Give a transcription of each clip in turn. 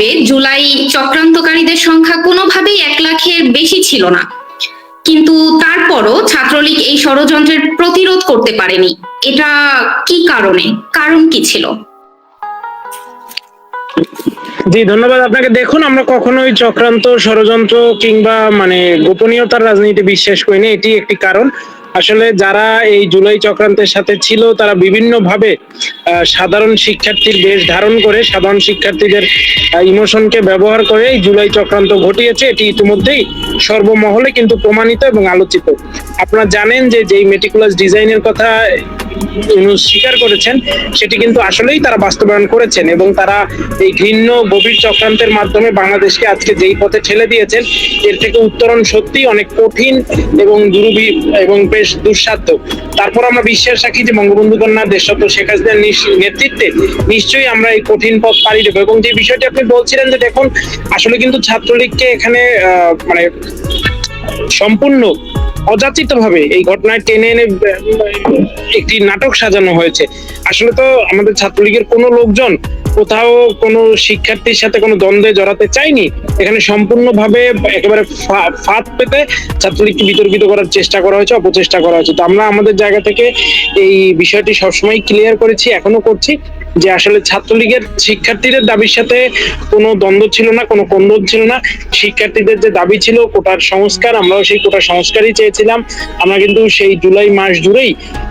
পূর্বে জুলাই চক্রান্তকারীদের সংখ্যা কোনোভাবেই এক লাখের বেশি ছিল না। কিন্তু তারপরও ছাত্রলীগ এই ষড়যন্ত্রের প্রতিরোধ করতে পারেনি। এটা কি কারণে? কারণ কি ছিল? জি, ধন্যবাদ। আপনাকে দেখুন, আমরা কখনোই চক্রান্ত, ষড়যন্ত্র কিংবা মানে গোপনীয়তার রাজনীতি বিশ্বাস করি না এটি একটি কারণ। আসলে যারা এই জুলাই চক্রান্তের সাথে ছিল, তারা বিভিন্ন ভাবে সাধারণ শিক্ষার্থীর বেশ ধারণ করে, সাধারণ শিক্ষার্থীদের ইমোশনকে ব্যবহার করে এই জুলাই চক্রান্ত ঘটিয়েছে। এটি ইতিমধ্যেই সর্বমহলে কিন্তু প্রমাণিত এবং আলোচিত। আপনারা জানেন যে যেই মেটিকুলাস ডিজাইনের কথা স্বীকার করেছেন, সেটি কিন্তু আসলেই তারা বাস্তবায়ন করেছেন এবং তারা এই ঘৃণ্য গভীর চক্রান্তের মাধ্যমে বাংলাদেশকে আজকে যেই পথে ঠেলে দিয়েছেন, এর থেকে উত্তরণ সত্যি অনেক কঠিন এবং দুরুবি এবং বেশ দুঃসাধ্য। তারপর আমরা বিশ্বাস রাখি যে বঙ্গবন্ধু কন্যা দেশরত্ন শেখ হাসিনার নেতৃত্বে নিশ্চয়ই আমরা এই কঠিন পথ পাড়ি দেবো। এবং যে বিষয়টি আপনি বলছিলেন যে দেখুন, আসলে কিন্তু ছাত্রলীগকে এখানে মানে সম্পূর্ণ অযাচিত ভাবে এই ঘটনায় টেনে এনে একটি নাটক সাজানো হয়েছে। আসলে তো আমাদের ছাত্রলীগের কোনো লোকজন কোথাও কোনো শিক্ষার্থীর সাথে কোনো দ্বন্দ্বে জড়াতে চায়নি, এখানে সম্পূর্ণভাবে একেবারে ফাঁদ পেতে ছাত্রলীগকে বিতর্কিত করার চেষ্টা করা হয়েছে, অপচেষ্টা করা হয়েছে। তো আমরা আমাদের জায়গা থেকে এই বিষয়টি সবসময় ক্লিয়ার করেছি, এখনও করছি যে আসলে ছাত্রলীগের শিক্ষার্থীদের দাবির সাথে কোনো দ্বন্দ্ব ছিল না, কোনো কন্দল ছিল না। শিক্ষার্থীদের যে দাবি ছিল, কোটার সংস্কার, আমরাও সেই কোটার সংস্কারই চেয়েছিলাম। আমরা কিন্তু সেই জুলাই মাস জুড়েই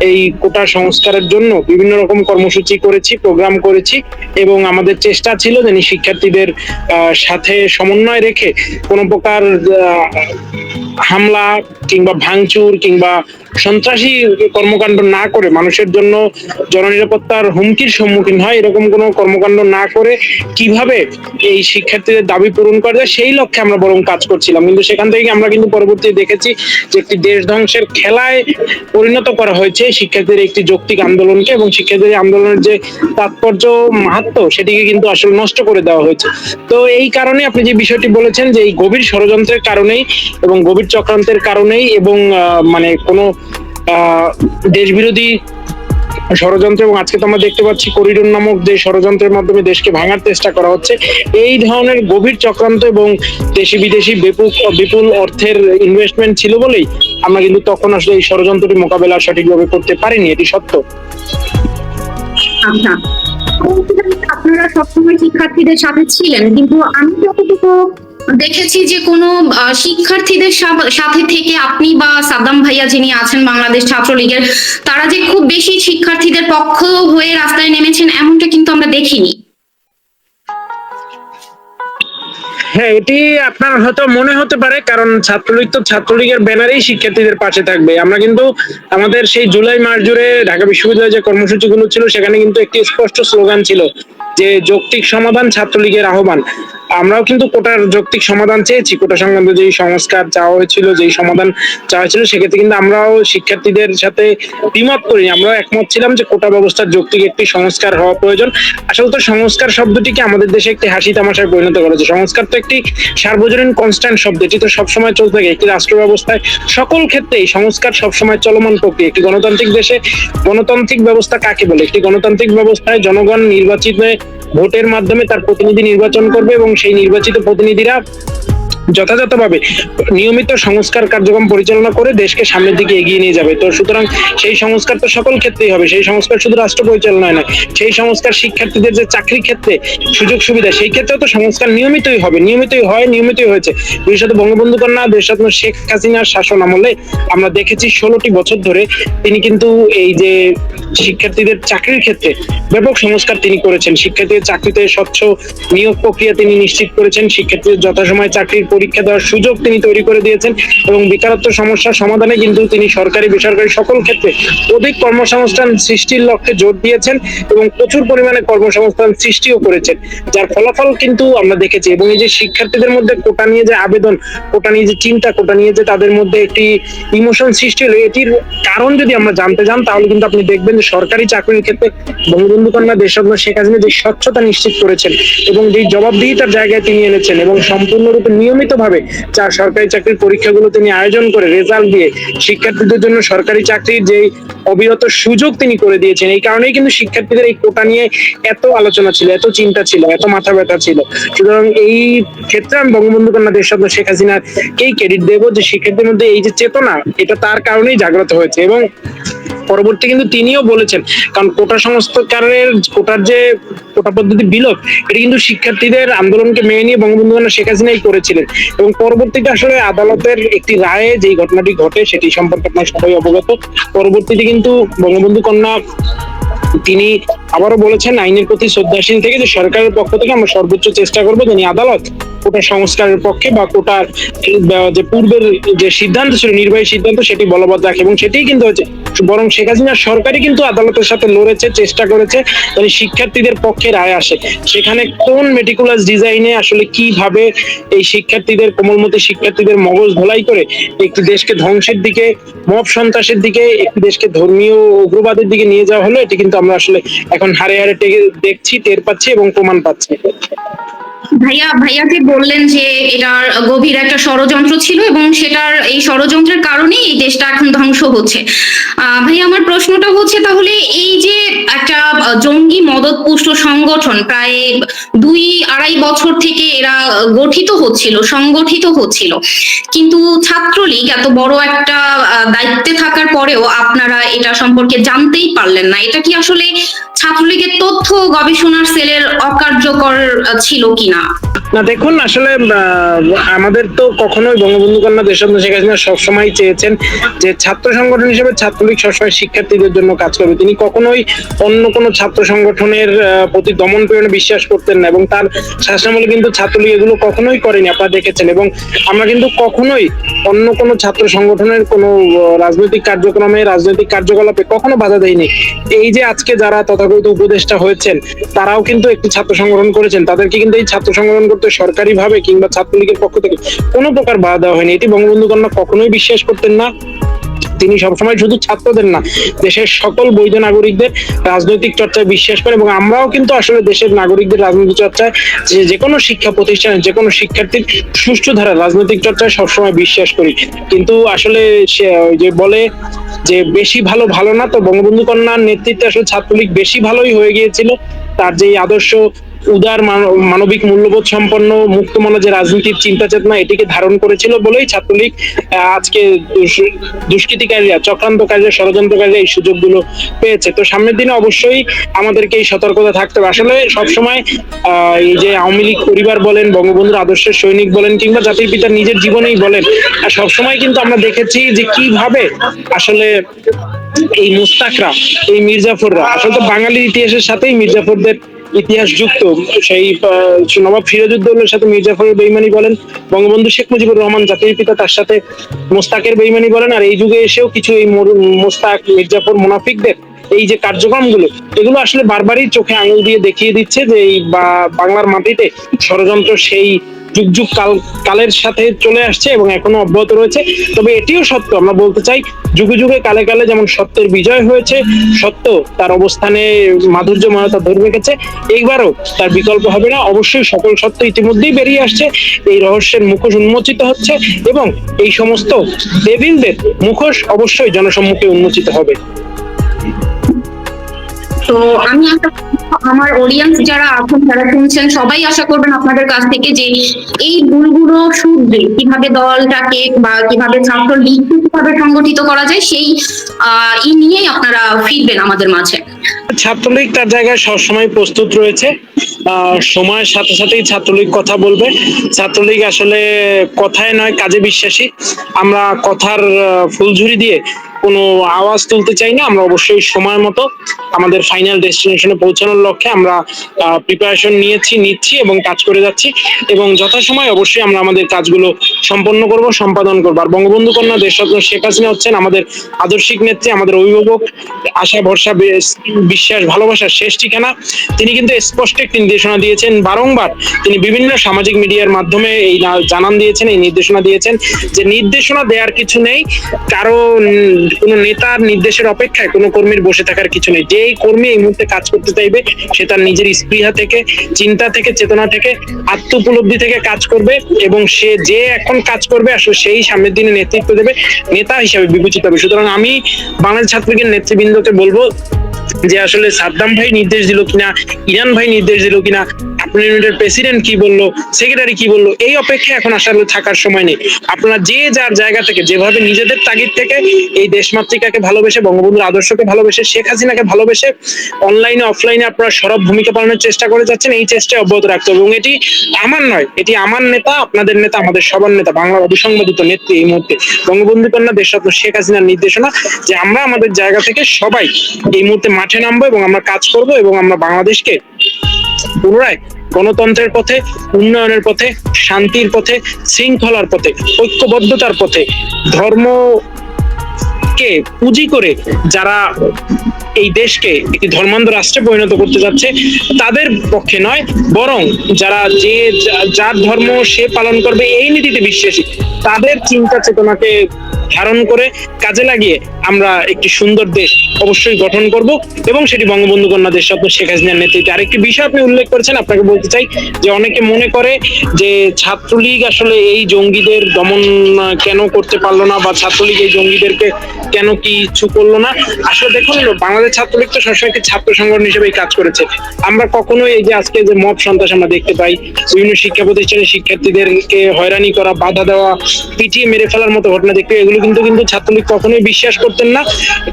এই কোটা সংস্কারের জন্য বিভিন্ন রকম কর্মসূচি করেছি, প্রোগ্রাম করেছি এবং আমাদের চেষ্টা ছিল যে শিক্ষার্থীদের সাথে সমন্বয় রেখে কোনো প্রকার হামলা কিংবা ভাঙচুর কিংবা সন্ত্রাসী কর্মকাণ্ড না করে মানুষের জন্য জননিরাপত্তার হুমকির সম্মুখীন হয়, এরকম কোনো কর্মকাণ্ড না করে কীভাবে এই শিক্ষার্থীদের দাবি পূরণ করা যায় সেই লক্ষ্যে আমরা বরং কাজ করছিলাম। কিন্তু সেখান থেকে আমরা কিন্তু পরবর্তী দেখেছি যে একটি দেশ ধ্বংসের খেলায় পরিণত করা হয়েছে শিক্ষার্থীদের একটি যৌক্তিক আন্দোলনকে এবং শিক্ষার্থীদের আন্দোলনের যে তাৎপর্য মাহাত্ম সেটিকে কিন্তু আসলে নষ্ট করে দেওয়া হয়েছে। তো এই কারণে আপনি যে বিষয়টি বলেছেন যে এই গভীর ষড়যন্ত্রের কারণেই এবং গভীর চক্রান্তের কারণেই এবং মানে কোনো আহ, দেশবিরোধী ষড়যন্ত্র এবং আজকে তো আমরা দেখতে পাচ্ছি করিডোর নামক যে ষড়যন্ত্রের মাধ্যমে দেশকে ভাঙার চেষ্টা করা হচ্ছে। এই ধরনের গভীর চক্রান্ত এবং দেশি বিদেশি বিপুল বিপুল অর্থের ইনভেস্টমেন্ট ছিল বলেই আমরা কিন্তু তখন আসলে এই ষড়যন্ত্রটি মোকাবেলা সঠিকভাবে করতে পারিনি এটি সত্য। আচ্ছা। আপনারা সবসময় শিক্ষার্থীদের সাথে ছিলেন কিন্তু আমি যতটুকু দেখেছি যে কোনো শিক্ষার্থীদের সাথে থেকে আপনি বা সাদ্দাম ভাইয়া যিনি আছেন বাংলাদেশ ছাত্রলীগের, তারা যে খুব বেশি শিক্ষার্থীদের পক্ষ হয়ে রাস্তায় নেমেছেন এমনটা কিন্তু আমরা দেখিনি। হ্যাঁ এটি আপনার হয়তো মনে হতে পারে, কারণ ছাত্রলীগ তো ছাত্রলীগের ব্যানারেই শিক্ষার্থীদের পাশে থাকবে। আমরা কিন্তু আমাদের সেই জুলাই মাস জুড়ে ঢাকা বিশ্ববিদ্যালয়ে যে কর্মসূচিগুলো ছিল, সেখানে কিন্তু একটি স্পষ্ট স্লোগান ছিল যে, যৌক্তিক সমাধান ছাত্রলীগের আহ্বান। আমরাও কিন্তু কোটার যৌক্তিক সমাধান চেয়েছি। কোটা সংক্রান্ত যেই সংস্কার চাওয়া হয়েছিল, যেই সমাধান চাওয়া হয়েছিল, সেক্ষেত্রে কিন্তু আমরাও শিক্ষার্থীদের সাথে দ্বিমত করিনি। আমরাও একমত ছিলাম যে কোটা ব্যবস্থার যৌক্তিক একটি সংস্কার হওয়া প্রয়োজন। আসলে তো সংস্কার শব্দটিকে আমাদের দেশে একটি হাসি তামাশায় পরিণত করেছে সংস্কার তো একটি সার্বজনীন কনস্ট্যান্ট শব্দ, এটি তো সবসময় চলতে থাকে। একটি রাষ্ট্র ব্যবস্থায় সকল ক্ষেত্রেই সংস্কার সবসময় চলমান প্রক্রিয়া। একটি গণতান্ত্রিক দেশে গণতান্ত্রিক ব্যবস্থা কাকে বলে? একটি গণতান্ত্রিক ব্যবস্থায় জনগণ নির্বাচিত ভোটের মাধ্যমে তার প্রতিনিধি নির্বাচন করবে এবং সেই নির্বাচিত প্রতিনিধিরা যথাযথভাবে নিয়মিত সংস্কার কার্যক্রম পরিচালনা করে দেশকে সামনের দিকে এগিয়ে নিয়ে যাবে। তো সুতরাং সেই সংস্কার তো সকল ক্ষেত্রেই হবে। সেই সংস্কার শুধু রাষ্ট্র পরিচালনায় নয়, সেই সংস্কার শিক্ষার্থীদের যে চাকরি ক্ষেত্রে সুযোগ সুবিধা, সেই ক্ষেত্রেও তো সংস্কার নিয়মিতই হবে। নিয়মিতই হয়, নিয়মিতই হয়েছে। বিশেষত বঙ্গবন্ধু কন্যা, দেশরত্ন শেখ হাসিনার শাসন আমলে আমরা দেখেছি ষোলোটি বছর ধরে তিনি কিন্তু এই যে শিক্ষার্থীদের চাকরির ক্ষেত্রে ব্যাপক সংস্কার তিনি করেছেন। শিক্ষার্থীদের চাকরিতে স্বচ্ছ নিয়োগ প্রক্রিয়া তিনি নিশ্চিত করেছেন। শিক্ষার্থীদের যথাসময়ে চাকরির পরীক্ষা দেওয়ার সুযোগ তিনি তৈরি করে দিয়েছেন এবং বেকারত্ব সমস্যার সমাধানে কিন্তু তিনি সরকারি, বেসরকারি সকল ক্ষেত্রে অধিক কর্মসংস্থান সৃষ্টির লক্ষ্যে জোর দিয়েছেন এবং প্রচুর পরিমাণে কর্মসংস্থান সৃষ্টিও করেছেন। যার ফলাফল কিন্তু আমরা দেখেছি এবং এই যে শিক্ষার্থীদের মধ্যে কোটা নিয়ে যে আবেদন, কোটা নিয়ে যে চিন্তা, কোটা নিয়ে যে তাদের মধ্যে একটি ইমোশন সৃষ্টি হলো, এটির কারণ যদি আমরা জানতে যান, তাহলে কিন্তু আপনি দেখবেন যে সরকারি চাকরির ক্ষেত্রে বঙ্গবন্ধু কন্যা দেশরত্ন শেখ হাসিনা যে স্বচ্ছতা নিশ্চিত করেছেন এবং যে জবাবদিহিতার জায়গায় তিনি এনেছেন এবং সম্পূর্ণরূপে নিয়মিত পরিকল্পিতভাবে চার সরকারি চাকরির পরীক্ষাগুলো তিনি আয়োজন করে রেজাল্ট দিয়ে শিক্ষার্থীদের জন্য সরকারি চাকরির যে অবিরত সুযোগ তিনি করে দিয়েছেন, এই কারণেই কিন্তু শিক্ষার্থীদের এই কোটা নিয়ে এত আলোচনা ছিল, এত চিন্তা ছিল, এত মাথা ব্যথা ছিল। সুতরাং এই ক্ষেত্রে আমি বঙ্গবন্ধু কন্যা দেশরত্ন শেখ হাসিনাকেই ক্রেডিট দেবো যে শিক্ষার্থীর মধ্যে এই যে চেতনা, এটা তার কারণেই জাগ্রত হয়েছে এবং পরবর্তী কিন্তু তিনিও বলেছেন, কারণ কোটা সংস্কারের, কোটার যে কোটা পদ্ধতি বিলোপ, এটা কিন্তু শিক্ষার্থীদের আন্দোলনকে মেনে নিয়ে বঙ্গবন্ধু শেখ হাসিনাই করেছিলেন। এবং পরবর্তীতে আসলে আদালতের একটি রায়ে যেই ঘটনাটি ঘটে, সেটি সম্পর্কে আপনার সবাই অবগত। পরবর্তীতে কিন্তু বঙ্গবন্ধু কন্যা, তিনি আবারও বলেছেন, আইনের প্রতি শ্রদ্ধাশীল থেকে যে সরকারের পক্ষ থেকে আমরা সর্বোচ্চ চেষ্টা করব যিনি আদালত কোটা সংস্কারের পক্ষে বা কোটার যে পূর্বের যে সিদ্ধান্ত ছিল নির্বাহী সিদ্ধান্ত, সেটি বলবৎ রাখে। এবং সেটাই কিন্তু হচ্ছে বরং শেখ হাসিনার সরকারই কিন্তু আদালতের সাথে লড়েছে, চেষ্টা করেছে মানে শিক্ষার্থীদের পক্ষে রায় আসে। সেখানে কোন মেটিকুলাস ডিজাইনে আসলে কীভাবে এই শিক্ষার্থীদের, কোমলমতি শিক্ষার্থীদের মগজ ধোলাই করে একটি দেশকে ধ্বংসের দিকে, মব সন্ত্রাসের দিকে, একটি দেশকে ধর্মীয় উগ্রবাদের দিকে নিয়ে যাওয়া হলো, এটি কিন্তু আমরা আসলে এখন হারে হারে দেখছি, টের পাচ্ছি এবং প্রমাণ পাচ্ছি। ভাইয়া ভাইয়া যে বললেন যে এটার গভীর একটা ষড়যন্ত্র ছিল এবং সেটার এই ষড়যন্ত্রের কারণেই এই দেশটা এখন ধ্বংস হচ্ছে। ভাইয়া, আমার প্রশ্নটা হচ্ছে তাহলে এই যে একটা জঙ্গি মদতপুষ্ট সংগঠন প্রায় দুই আড়াই বছর থেকে এরা গঠিত হচ্ছিল, সংগঠিত হচ্ছিল, কিন্তু ছাত্রলীগ এত বড় একটা দায়িত্বে থাকার পরেও আপনারা এটা সম্পর্কে জানতেই পারলেন না। এটা কি আসলে ছাত্রলীগের তথ্য গবেষণার সেলের অকার্যকর ছিল কিনা? not. না, দেখুন, আসলে আমাদের তো কখনোই বঙ্গবন্ধু কন্যা দেশরত্ন শেখ হাসিনা সবসময় চেয়েছেন যে ছাত্র সংগঠন হিসেবে ছাত্রলীগ সবসময় শিক্ষার্থীদের জন্য কাজ করবে। তিনি কখনোই অন্য কোনো ছাত্র সংগঠনের প্রতি দমন পীড়নে বিশ্বাস করতেন না এবং তার শাসনামলে কিন্তু ছাত্রলীগ এগুলো কখনোই করেনি, আপনারা দেখেছেন। এবং আমরা কিন্তু কখনোই অন্য কোনো ছাত্র সংগঠনের কোনো রাজনৈতিক কার্যক্রমে, রাজনৈতিক কার্যকলাপে কখনো বাধা দেয়নি। এই যে আজকে যারা তথাকথিত উপদেষ্টা হয়েছেন, তারাও কিন্তু একটি ছাত্র সংগঠন করেছেন। তাদেরকে কিন্তু এই ছাত্র সংগঠন করতে সরকারি ভাবে কিংবা ছাত্রলীগের পক্ষ থেকে কোনো প্রকার বাধা দেওয়া হয়নি। এটি বঙ্গবন্ধু কন্যা কখনোই বিশ্বাস করতেন না। তিনি সবসময় শুধু ছাত্রদের না, দেশের সকল বৈধ নাগরিকদের রাজনৈতিক চর্চায় বিশ্বাস করেন এবং আমরাও কিন্তু আসলে দেশের নাগরিকদের রাজনৈতিক চর্চায় যে যে কোনো শিক্ষা প্রতিষ্ঠানে যে কোনো শিক্ষার্থীর সুষ্ঠু ধারা রাজনৈতিক চর্চায় সবসময় বিশ্বাস করি। কিন্তু আসলে সে যে বলে যে বেশি ভালো ভালো না, তো বঙ্গবন্ধু কন্যার নেতৃত্বে আসলে ছাত্রলীগ বেশি ভালোই হয়ে গিয়েছিল। তার যে আদর্শ উদার মান- মানবিক মূল্যবোধ সম্পন্ন মুক্ত মনে যে রাজনীতির চিন্তা চেতনা এটিকে ধারণ করেছিল বলেই ছাত্রলীগ আজকে দুষ- দুষ্কৃতিকারীরা চক্রান্তকারীরা ষড়যন্ত্রকারীরা এই সুযোগগুলো পেয়েছে। তো সামনের দিনে অবশ্যই আমাদেরকে এই সতর্কতা থাকতে হবে। আসলে সবসময় আহ, এই যে আওয়ামী লীগ পরিবার বলেন বঙ্গবন্ধুর আদর্শের সৈনিক বলেন কিংবা জাতির পিতার নিজের জীবনেই বলেন আর সবসময় কিন্তু আমরা দেখেছি যে কীভাবে আসলে এই মুস্তাকরা এই মির্জাফররা আসলে তো বাঙালির ইতিহাসের সাথেই মির্জাফরদের ইতিহাস যুক্ত সেই নবাব ফিরোজুদ্দৌলের সাথে মির্জাফরের বেইমানি বলেন, বঙ্গবন্ধু শেখ মুজিবুর রহমান জাতির পিতা, তার সাথে মোস্তাকের বেইমানি বলেন, আর এই যুগে এসেও কিছু এই মোস্তাক মির্জাফর মুনাফিকদের এই যে কার্যক্রমগুলো, এগুলো আসলে বারবারই চোখে আঙুল দিয়ে দেখিয়ে দিচ্ছে যে এই বাংলার মাটিতে ষড়যন্ত্র সেই যুগ যুগ কাল, কালের সাথে চলে আসছে এবং এখনও অব্যাহত রয়েছে। তবে এটিও সত্য, আমরা বলতে চাই যুগে যুগে, কালে কালে যেমন সত্যের বিজয় হয়েছে, সত্য তার অবস্থানে মাধুর্য মাধুর্যময়তা ধরে রেখেছে, এইবারও তার বিকল্প হবে না। অবশ্যই সকল সত্য ইতিমধ্যেই বেরিয়ে আসছে, এই রহস্যের মুখোশ উন্মোচিত হচ্ছে এবং এই সমস্ত ডেভিলদের মুখোশ অবশ্যই জনসম্মুখে উন্মোচিত হবে। তো আমি আমার অডিয়েন্স যারা এখন যারা শুনছেন, সবাই আশা করবেন আপনাদের কাছ থেকে যে এই ভুলগুলো শুধরে কীভাবে দলটাকে বা কীভাবে ছাত্র লিখতে কীভাবে সংগঠিত করা যায়, সেই, আহ, ই নিয়েই আপনারা ফিরবেন আমাদের মাঝে। ছাত্রলীগ তার জায়গায় সবসময় প্রস্তুত রয়েছে। সময়ের সাথে সাথেই ছাত্রলীগ কথা বলবে। ছাত্রলীগ আসলে কথায় নয়, কাজে বিশ্বাসী। আমরা কথার ফুলঝুরি দিয়ে কোনো আওয়াজ তুলতে চাই না। আমরা অবশ্যই সময় মতো আমাদের ফাইনাল ডেস্টিনেশনে পৌঁছানোর লক্ষ্যে আমরা প্রিপারেশন নিয়েছি, নিচ্ছি এবং কাজ করে যাচ্ছি। এবং যথাসময় অবশ্যই আমরা আমাদের কাজগুলো সম্পন্ন করব, সম্পাদন করব। আর বঙ্গবন্ধু কন্যা দেশরত্ন শেখ হাসিনা হচ্ছেন আমাদের আদর্শিক নেত্রী, আমাদের অভিভাবক। আশা, ভরসা বিশ্বাস, ভালোবাসার শেষ ঠিকানা। তিনি কিন্তু স্পষ্ট একটি নির্দেশনা দিয়েছেন। বারংবার তিনি বিভিন্ন সামাজিক মিডিয়ার মাধ্যমে এই জানান দিয়েছেন, এই নির্দেশনা দিয়েছেন যে নির্দেশনা দেওয়ার কিছু নেই। কারও কোনো নেতার নির্দেশের অপেক্ষায় কোনো কর্মীর বসে থাকার কিছু নেই। যেই কর্মী এই মুহূর্তে কাজ করতে চাইবে, সে তার নিজের স্পৃহা থেকে, চিন্তা থেকে, চেতনা থেকে আত্ম উপলব্ধি থেকে কাজ করবে এবং সে যে এখন কাজ করবে, আসলে সেই সামনের দিনে নেতৃত্ব দেবে, নেতা হিসাবে বিবেচিত হবে। সুতরাং আমি বাংলাদেশ ছাত্রলীগের নেতৃবৃন্দকে বলব যে আসলে সাদ্দাম ভাই নির্দেশ দিল কিনা ইরান ভাই নির্দেশ দিল কিনা ইউনিটের প্রেসিডেন্ট কি বলল সেক্রেটারি কি বলল, এই অপেক্ষায় এখন আসলে থাকার সময় নেই। আপনারা যে যার জায়গা থেকে, যেভাবে নিজেদের তাগিদ থেকে এই দেশমাতৃকাকে ভালোবেসে, বঙ্গবন্ধুর আদর্শকে ভালোবেসে, শেখ হাসিনাকে ভালোবেসে অনলাইনে অফলাইনে আপনারা সরব ভূমিকা পালনের চেষ্টা করে যাচ্ছেন, এই চেষ্টায় অব্যাহত রাখতে হবে। এবং এটি আমার নয়, এটি আমার নেতা, আপনাদের নেতা, আমাদের সবার নেতা বাংলার অবিসংবাদিত নেত্রী এই মুহূর্তে। বঙ্গবন্ধু কন্যা, দেশরত্ন শেখ হাসিনার নির্দেশনা যে আমরা আমাদের জায়গা থেকে সবাই এই মুহূর্তে মাঠে নামবো এবং আমরা কাজ করব এবং আমরা বাংলাদেশকে পুনরায় গণতন্ত্রের পথে, উন্নয়নের পথে, শান্তির পথে, শৃঙ্খলার পথে, ঐক্যবদ্ধতার পথে ধর্ম কে পুঁজি করে যারা এই দেশকে একটি ধর্মান্ধ রাষ্ট্রে পরিণত করতে যাচ্ছে, তাদের পক্ষে নয়, বরং যারা যে যার ধর্ম সে পালন করবে, এই নীতিতে বিশ্বাসী, তাদের চিন্তা চেতনাকে ধারণ করে কাজে লাগিয়ে আমরা একটি সুন্দর দেশ অবশ্যই গঠন করব এবং সেটি বঙ্গবন্ধু কন্যা দেশ স্বপ্ন শেখ হাসিনার নেতৃত্বে। আরেকটি বিষয় আপনি উল্লেখ করেছেন, আপনাকে বলতে চাই যে অনেকে মনে করে যে ছাত্রলীগ আসলে এই জঙ্গিদের দমন কেন করতে পারল না বা ছাত্রলীগ এই জঙ্গিদেরকে কেন কিছু করল না? আসলে দেখুন, বাংলাদেশ ছাত্রলীগ তো সবসময় একটি ছাত্র সংগঠন হিসেবেই কাজ করেছে। আমরা কখনোই এই যে আজকে যে মব সন্ত্রাস আমরা দেখতে পাই, বিভিন্ন শিক্ষা প্রতিষ্ঠানের শিক্ষার্থীদেরকে হয়রানি করা, বাধা দেওয়া, পিটিয়ে মেরে ফেলার মতো ঘটনা দেখতে এগুলো কিন্তু কিন্তু ছাত্রলীগ কখনোই বিশ্বাস করতেন না,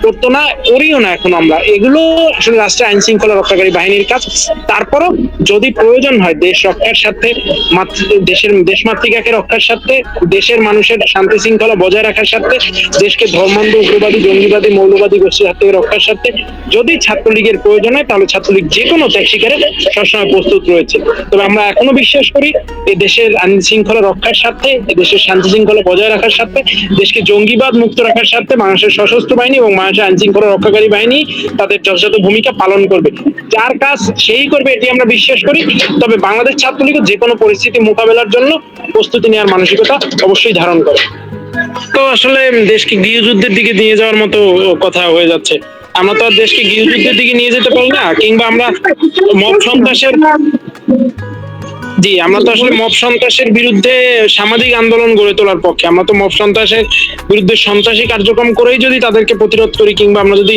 করতো না, করিও না এখন আমরা। এগুলো আসলে রাষ্ট্রের আইন শৃঙ্খলা রক্ষাকারী বাহিনীর কাজ। তারপরও যদি প্রয়োজন হয় দেশ রক্ষার সাথে দেশের, দেশমাতৃকাকে রক্ষার সাথে দেশের মানুষের শান্তি শৃঙ্খলা বজায় রাখার সাথে দেশকে ধর্মান্ধ, উগ্রবাদী, জঙ্গিবাদী, মৌলবাদী গোষ্ঠীর হাত থেকে রক্ষার সাথে যদি ছাত্রলীগের প্রয়োজন হয়, তাহলে ছাত্রলীগ যে কোনো ত্যাগ স্বীকারে সবসময় প্রস্তুত রয়েছে। তবে আমরা এখনও বিশ্বাস করি, এই দেশের আইন শৃঙ্খলা রক্ষার সাথে দেশের শান্তি শৃঙ্খলা বজায় রাখার সাথে দেশকে জঙ্গিবাদ মুক্ত রাখার সাথে বাংলাদেশের সশস্ত্র বাহিনী এবং বাংলাদেশের আইন শৃঙ্খলা রক্ষাকারী বাহিনী তাদের যথাযথ ভূমিকা পালন করবে। যার কাজ সেই করবে এটি আমরা বিশ্বাস করি। তবে বাংলাদেশ ছাত্রলীগ যে কোনো পরিস্থিতি মোকাবেলার জন্য প্রস্তুতি নেওয়ার মানসিকতা অবশ্যই ধারণ করে। তো আসলে দেশকে গৃহযুদ্ধের দিকে নিয়ে যাওয়ার মতো কথা হয়ে যাচ্ছে। আমরা তো আর দেশকে গৃহযুদ্ধের দিকে নিয়ে যেতে পারি না, কিংবা আমরা মব সন্ত্রাসের জি, আমরা তো আসলে মব সন্ত্রাসের বিরুদ্ধে সামাজিক আন্দোলন গড়ে তোলার পক্ষে। আমরা তো মব সন্ত্রাসের বিরুদ্ধে সন্ত্রাসী কার্যক্রম করেই যদি তাদেরকে প্রতিরোধ করি কিংবা আমরা যদি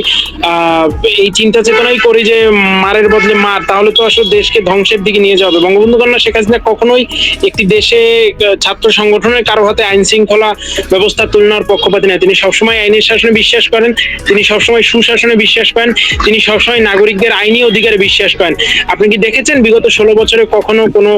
এই চিন্তা চেতনাই করি যে মারের বদলে মার, তাহলে তো আসলে দেশকে ধ্বংসের দিকে নিয়ে যাবে বঙ্গবন্ধু কন্যা শেখ হাসিনা কখনোই একটি দেশে ছাত্র সংগঠনের কারও হাতে আইন শৃঙ্খলা ব্যবস্থা তুলনার পক্ষপাতী না তিনি সবসময় আইনের শাসনে বিশ্বাস করেন, তিনি সবসময় সুশাসনে বিশ্বাস পান তিনি সবসময় নাগরিকদের আইনি অধিকারে বিশ্বাস পান আপনি কি দেখেছেন বিগত ষোলো বছরে কখনো কোনো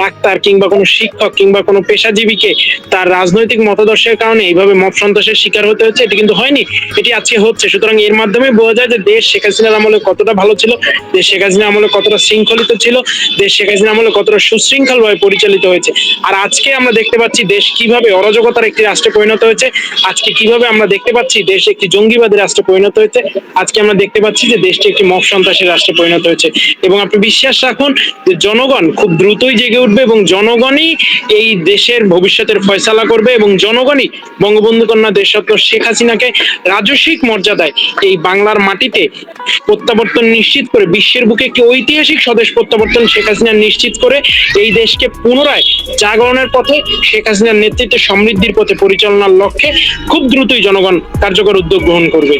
ডাক্তার কিংবা কোনো শিক্ষক কিংবা কোনো পেশাজীবীকে তার রাজনৈতিক মতাদর্শের কারণে এইভাবে মব সন্ত্রাসের শিকার হতে হচ্ছে, এটি কিন্তু হয়নি, এটি আজকে হচ্ছে। সুতরাং এর মাধ্যমে বোঝা যায় যে দেশ শেখ হাসিনার আমলে কতটা ভালো ছিল, দেশ শেখ হাসিনার আমলে কতটা শৃঙ্খলিত ছিল, দেশ শেখ হাসিনার আমলে কতটা সুশৃঙ্খল ভাবে পরিচালিত হয়েছে। আর আজকে আমরা দেখতে পাচ্ছি দেশ কীভাবে অরাজকতার একটি রাষ্ট্রে পরিণত হয়েছে, আজকে কীভাবে আমরা দেখতে পাচ্ছি দেশ একটি জঙ্গিবাদী রাষ্ট্রে পরিণত হয়েছে, আজকে আমরা দেখতে পাচ্ছি যে দেশটি একটি মব সন্ত্রাসের রাষ্ট্রে পরিণত হয়েছে। এবং আপনি বিশ্বাস রাখুন যে জনগণ খুব দ্রুতই জেগে উঠবে এবং জনগণই এই দেশের ভবিষ্যতের ফয়সালা করবে এবং জনগণই বঙ্গবন্ধু কন্যা দেশরত্ন শেখ হাসিনাকে রাজস্বিক মর্যাদায় এই বাংলার মাটিতে প্রত্যাবর্তন নিশ্চিত করে বিশ্বের বুকে একটি ঐতিহাসিক স্বদেশ প্রত্যাবর্তন শেখ হাসিনা নিশ্চিত করে এই দেশকে পুনরায় জাগরণের পথে শেখ হাসিনার নেতৃত্বে সমৃদ্ধির পথে পরিচালনার লক্ষ্যে খুব দ্রুতই জনগণ কার্যকর উদ্যোগ গ্রহণ করবে।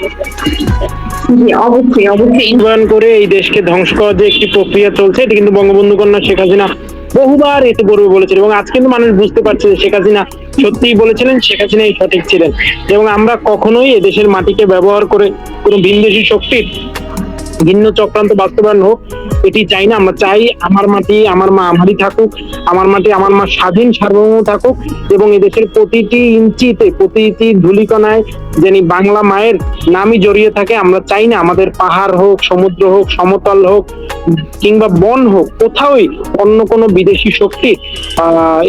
অবশ্যই অবশ্যই। করে এই দেশকে ধ্বংস করার যে একটি প্রক্রিয়া চলছে এটি কিন্তু বঙ্গবন্ধু কন্যা শেখ হাসিনা বহুবার এতে পূর্বে বলেছেন এবং আজ কিন্তু মানুষ বুঝতে পারছে শেখ হাসিনা সত্যিই বলেছিলেন, শেখ হাসিনাই সঠিক ছিলেন। এবং আমরা কখনোই এদেশের মাটিকে ব্যবহার করে কোনো ভিনদেশী শক্তির ভিন্ন চক্রান্ত বাস্তবায়ন হোক, এটি চাই না। আমরা চাই আমার মাটি, আমার মা আমারই থাকুক, আমার মাটি, আমার মা স্বাধীন, সার্বভৌম থাকুক এবং এদেশের প্রতিটি ইঞ্চিতে, প্রতিটি ধুলিকণায় যেন বাংলা মায়ের নামই জড়িয়ে থাকে, আমরা চাই না। আমাদের পাহাড় হোক, সমুদ্র হোক, সমতল হোক কিংবা বন হোক, কোথাওই অন্য কোনো বিদেশি শক্তি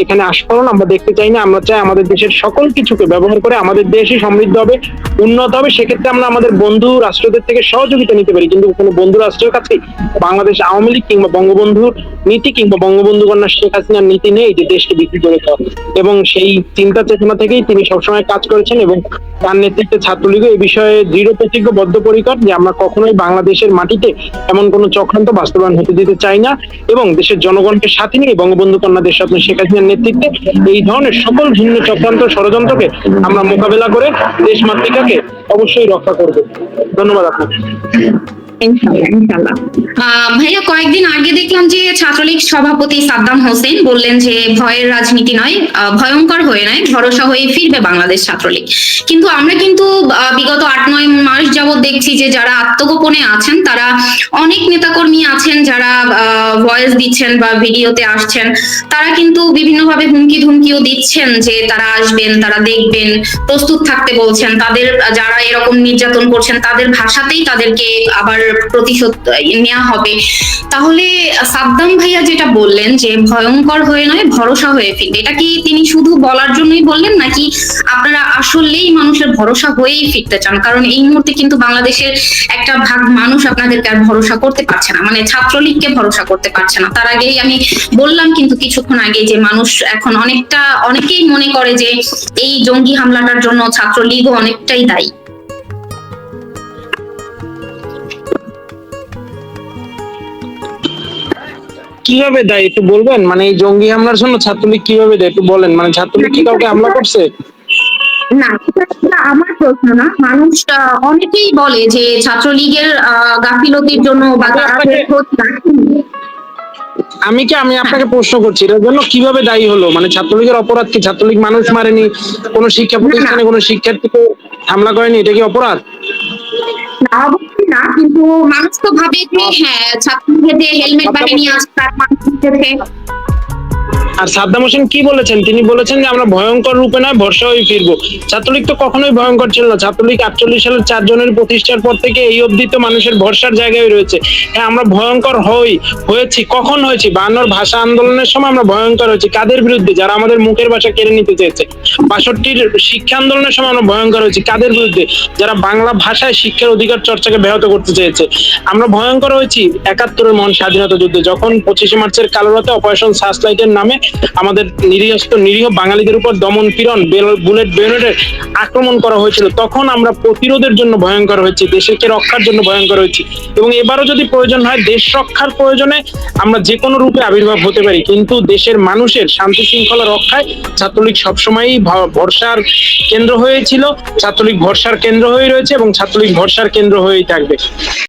এখানে আস্ফোরণ আমরা দেখতে চাই না। আমরা চাই আমাদের দেশের সকল কিছুকে ব্যবহার করে আমাদের দেশই সমৃদ্ধ হবে, উন্নত হবে। সেক্ষেত্রে আমরা আমাদের বন্ধু রাষ্ট্রদের থেকে সহযোগিতা নিতে পারি। কিন্তু কোনো বন্ধু রাষ্ট্রের কাছে বাংলাদেশ আওয়ামী লীগ কিংবা বঙ্গবন্ধুর নীতি কিংবা বঙ্গবন্ধু কন্যা শেখ হাসিনার নীতি নেই যে দেশকে বিক্রি করে দেওয়া এবং সেই চিন্তা চেতনা থেকেই তিনি সবসময় কাজ করেছেন এবং তার নেতৃত্বে ছাত্রলীগও এই বিষয়ে দৃঢ় প্রতিজ্ঞ বদ্ধপরিকর যে আমরা কখনোই বাংলাদেশের মাটিতে এমন কোনো চক্রান্ত বাস্তবায়ন হতে দিতে চাই না এবং দেশের জনগণকে সাথে নিয়ে বঙ্গবন্ধু কন্যা দেশ স্বপ্ন শেখ হাসিনার নেতৃত্বে এই ধরনের সকল ভিন্ন চক্রান্ত ষড়যন্ত্রকে আমরা মোকাবেলা করে দেশ মাতৃকাকে অবশ্যই রক্ষা করব। ধন্যবাদ আপনাকে। ভাইয়া, কয়েকদিন আগে দেখলাম যে ছাত্রলীগ সভাপতি সাদ্দাম হোসেন বললেন যে ভয়ের রাজনীতি নয় ভয়ঙ্কর হয়ে নয়, ভরসা হয়ে ফিরবে বাংলাদেশ ছাত্রলীগ। কিন্তু আমরা কিন্তু বিগত আট, নয় মাস যাবত দেখছি যে যারা আত্মগোপনে আছেন, তারা অনেক নেতাকর্মী আছেন যারা ভয়েস দিচ্ছেন বা ভিডিওতে আসছেন, তারা কিন্তু বিভিন্নভাবে হুমকি ধুমকিও দিচ্ছেন যে তারা আসবেন, তারা দেখবেন, প্রস্তুত থাকতে বলছেন। তাদের, যারা এরকম নির্যাতন করছেন, তাদের ভাষাতেই তাদেরকে আবার প্রতিশোধ নেওয়া হবে। তাহলে সাদ্দাম ভাইয়া যেটা বললেন যে ভয়ঙ্কর হয়ে নয়, ভরসা হয়ে ফিরবে। এটা কি তিনি শুধু বলার জন্যই বললেন, নাকি আপনারা আসলেই মানুষের ভরসা হয়েই ফিরতে চান? কারণ এই মুহূর্তে কিন্তু বাংলাদেশের একটা ভাগ মানুষ আপনাদেরকে আর ভরসা করতে পারছে না। মানে ছাত্রলীগকে ভরসা করতে পারছে না। তার আগেই আমি বললাম কিন্তু কিছুক্ষণ আগে যে মানুষ এখন অনেকটা, অনেকেই মনে করে যে এই জঙ্গি হামলাটার জন্য ছাত্রলীগও অনেকটাই দায়ী। কীভাবে দেয় একটু বলবেন? মানে এই জঙ্গি হামলার জন্য ছাত্রলীগ কীভাবে দেয় একটু বলেন। মানে ছাত্রলীগ কি কাউকে হামলা করছে? না এটা আমার প্রশ্ন না। মানুষ অনেকেই বলে যে ছাত্রলীগের গাফিলতির জন্য বা তারা। আমি কি আমি আপনাকে প্রশ্ন করছি এটার জন্য কীভাবে দায়ী হলো? মানে ছাত্রলীগের অপরাধ কি? ছাত্রলীগ মানুষ মারেনি? কোনো শিক্ষা প্রতিষ্ঠানে কোনো শিক্ষার্থীকে হামলা করেনি? এটা কি অপরাধ? না, অবশ্যই না কিন্তু মানুষ তো ভাবে যে হ্যাঁ ছাত্রলীগের যে হেলমেট বাহিনী আছে তার মানুষ হিসেবে আর সাদ্দাম হোসেন কি বলেছেন? তিনি বলেছেন যে, আমরা ভয়ঙ্কর রূপে নয়, ভরসা হয়ে ফিরবো। ছাত্রলীগ তো কখনোই ভয়ঙ্কর ছিল না। ছাত্রলীগ আটচল্লিশ সালের চারজনের প্রতিষ্ঠার পর থেকে এই অবধি তো মানুষের ভরসার জায়গায় রয়েছে। হ্যাঁ আমরা ভয়ঙ্কর হই, হয়েছি, কখন হয়েছি? বায়ান্নর ভাষা আন্দোলনের সময় আমরা ভয়ঙ্কর হয়েছি। কাদের বিরুদ্ধে? যারা আমাদের মুখের ভাষা কেড়ে নিতে চেয়েছে। বাষট্টির শিক্ষা আন্দোলনের সময় আমরা ভয়ঙ্কর হয়েছি। কাদের বিরুদ্ধে? যারা বাংলা ভাষায় শিক্ষার অধিকার চর্চাকে ব্যাহত করতে চেয়েছে। আমরা ভয়ঙ্কর হয়েছি একাত্তরের মহান স্বাধীনতা যুদ্ধে। যখন পঁচিশে মার্চের কালো রাতে অপারেশন সার্চলাইটের নামে আমাদের নিরীহস্থ নিরীহ বাঙালিদের উপর দমন কিরণ বেল- বুলেট, বেনেটের আক্রমণ করা হয়েছিল, তখন আমরা প্রতিরোধের জন্য ভয়ঙ্কর হয়েছি, দেশকে রক্ষার জন্য ভয়ঙ্কর হয়েছি। এবং এবারও যদি প্রয়োজন হয়, দেশ রক্ষার প্রয়োজনে আমরা যে কোনো রূপে আবির্ভাব হতে পারি। কিন্তু দেশের মানুষের শান্তি শৃঙ্খলা রক্ষায় ছাত্রলীগ সবসময়ই ভরসার কেন্দ্র হয়েছিল। ছাত্রলীগ ভরসার কেন্দ্র হয়ে রয়েছে এবং ছাত্রলীগ ভরসার কেন্দ্র হয়েই থাকবে।